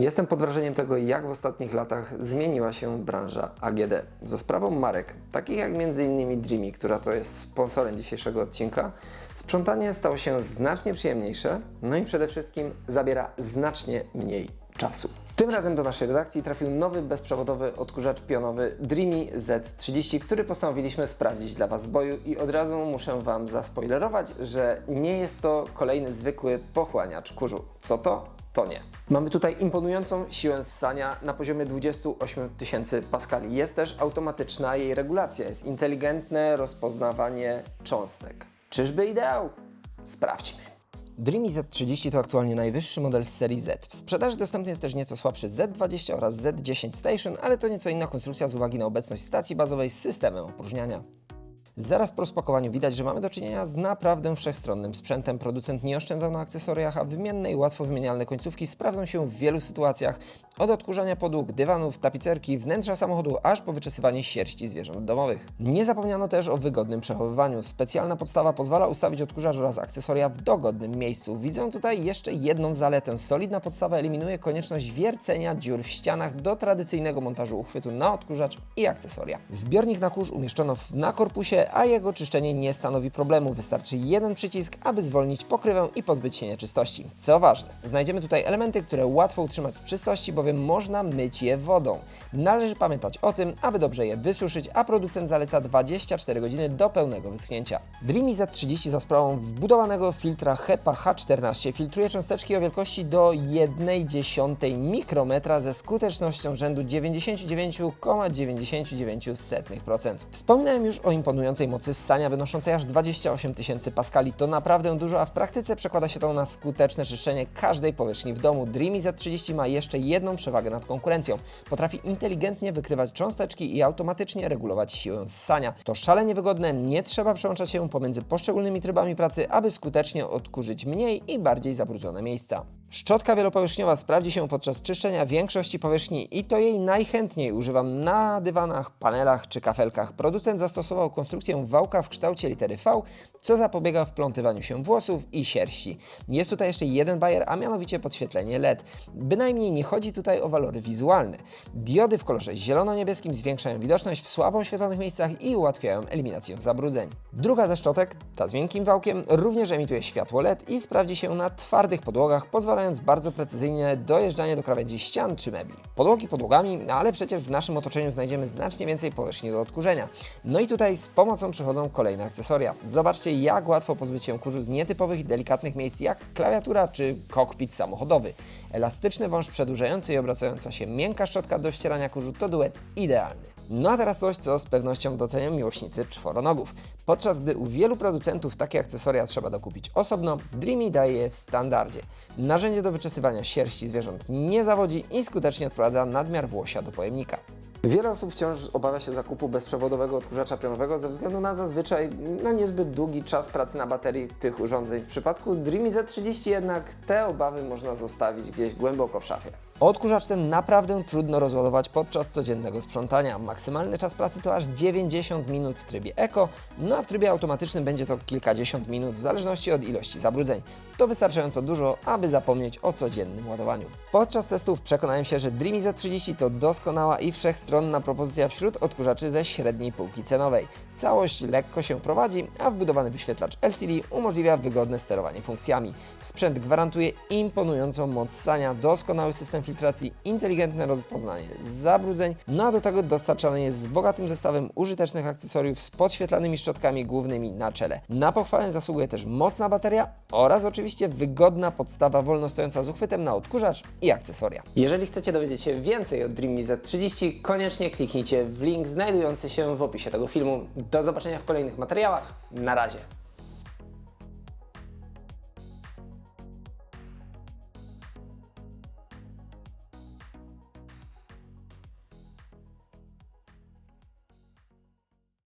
Jestem pod wrażeniem tego, jak w ostatnich latach zmieniła się branża AGD. Za sprawą marek, takich jak m.in. Dreamy, która to jest sponsorem dzisiejszego odcinka, sprzątanie stało się znacznie przyjemniejsze, no i przede wszystkim zabiera znacznie mniej czasu. Tym razem do naszej redakcji trafił nowy bezprzewodowy odkurzacz pionowy Dreamy Z30, który postanowiliśmy sprawdzić dla Was w boju i od razu muszę Wam zaspoilerować, że nie jest to kolejny zwykły pochłaniacz kurzu. Co to? To nie. Mamy tutaj imponującą siłę ssania na poziomie 28 tysięcy paskali. Jest też automatyczna jej regulacja, jest inteligentne rozpoznawanie cząstek. Czyżby ideał? Sprawdźmy. Dreamy Z30 to aktualnie najwyższy model z serii Z. W sprzedaży dostępny jest też nieco słabszy Z20 oraz Z10 Station, ale to nieco inna konstrukcja z uwagi na obecność stacji bazowej z systemem opróżniania. Zaraz po rozpakowaniu widać, że mamy do czynienia z naprawdę wszechstronnym sprzętem. Producent nie oszczędzał na akcesoriach, a wymienne i łatwo wymienialne końcówki sprawdzą się w wielu sytuacjach. Od odkurzania podłóg, dywanów, tapicerki, wnętrza samochodu, aż po wyczesywanie sierści zwierząt domowych. Nie zapomniano też o wygodnym przechowywaniu. Specjalna podstawa pozwala ustawić odkurzacz oraz akcesoria w dogodnym miejscu. Widzę tutaj jeszcze jedną zaletę. Solidna podstawa eliminuje konieczność wiercenia dziur w ścianach do tradycyjnego montażu uchwytu na odkurzacz i akcesoria. Zbiornik na kurz umieszczono na korpusie, a jego czyszczenie nie stanowi problemu. Wystarczy jeden przycisk, aby zwolnić pokrywę i pozbyć się nieczystości. Co ważne, znajdziemy tutaj elementy, które łatwo utrzymać w czystości, bowiem można myć je wodą. Należy pamiętać o tym, aby dobrze je wysuszyć, a producent zaleca 24 godziny do pełnego wyschnięcia. Dreamy Z30 za sprawą wbudowanego filtra HEPA H14 filtruje cząsteczki o wielkości do 1,1 mikrometra ze skutecznością rzędu 99,99%. Wspominałem już o mocy ssania wynoszącej aż 28 tysięcy paskali. To naprawdę dużo, a w praktyce przekłada się to na skuteczne czyszczenie każdej powierzchni w domu. Dreamy Z30 ma jeszcze jedną przewagę nad konkurencją. Potrafi inteligentnie wykrywać cząsteczki i automatycznie regulować siłę ssania. To szalenie wygodne, nie trzeba przełączać się pomiędzy poszczególnymi trybami pracy, aby skutecznie odkurzyć mniej i bardziej zabrudzone miejsca. Szczotka wielopowierzchniowa sprawdzi się podczas czyszczenia większości powierzchni i to jej najchętniej używam na dywanach, panelach czy kafelkach. Producent zastosował konstrukcję wałka w kształcie litery V, co zapobiega wplątywaniu się włosów i sierści. Jest tutaj jeszcze jeden bajer, a mianowicie podświetlenie LED. Bynajmniej nie chodzi tutaj o walory wizualne. Diody w kolorze zielono-niebieskim zwiększają widoczność w słabo oświetlonych miejscach i ułatwiają eliminację zabrudzeń. Druga ze szczotek, ta z miękkim wałkiem, również emituje światło LED i sprawdzi się na twardych podłogach, pozwalając bardzo precyzyjnie dojeżdżanie do krawędzi ścian czy mebli. Podłogi podłogami, ale przecież w naszym otoczeniu znajdziemy znacznie więcej powierzchni do odkurzenia. No i tutaj z pomocą przychodzą kolejne akcesoria. Zobaczcie, jak łatwo pozbyć się kurzu z nietypowych i delikatnych miejsc, jak klawiatura czy kokpit samochodowy. Elastyczny wąż przedłużający i obracająca się miękka szczotka do ścierania kurzu to duet idealny. No a teraz coś, co z pewnością docenią miłośnicy czworonogów. Podczas gdy u wielu producentów takie akcesoria trzeba dokupić osobno, Dreamy daje je w standardzie. Narzędzie do wyczesywania sierści zwierząt nie zawodzi i skutecznie odprowadza nadmiar włosia do pojemnika. Wiele osób wciąż obawia się zakupu bezprzewodowego odkurzacza pionowego ze względu na zazwyczaj no, niezbyt długi czas pracy na baterii tych urządzeń. W przypadku Dreamy Z30 jednak te obawy można zostawić gdzieś głęboko w szafie. Odkurzacz ten naprawdę trudno rozładować podczas codziennego sprzątania. Maksymalny czas pracy to aż 90 minut w trybie Eco, no a w trybie automatycznym będzie to kilkadziesiąt minut w zależności od ilości zabrudzeń. To wystarczająco dużo, aby zapomnieć o codziennym ładowaniu. Podczas testów przekonałem się, że Dreamy Z30 to doskonała i wszechstronna propozycja wśród odkurzaczy ze średniej półki cenowej. Całość lekko się prowadzi, a wbudowany wyświetlacz LCD umożliwia wygodne sterowanie funkcjami. Sprzęt gwarantuje imponującą moc ssania, doskonały system filtracji, inteligentne rozpoznanie zabrudzeń, no a do tego dostarczany jest z bogatym zestawem użytecznych akcesoriów z podświetlanymi szczotkami głównymi na czele. Na pochwałę zasługuje też mocna bateria oraz oczywiście wygodna podstawa wolno stojąca z uchwytem na odkurzacz i akcesoria. Jeżeli chcecie dowiedzieć się więcej o Dreamy Z30, koniecznie kliknijcie w link znajdujący się w opisie tego filmu. Do zobaczenia w kolejnych materiałach. Na razie.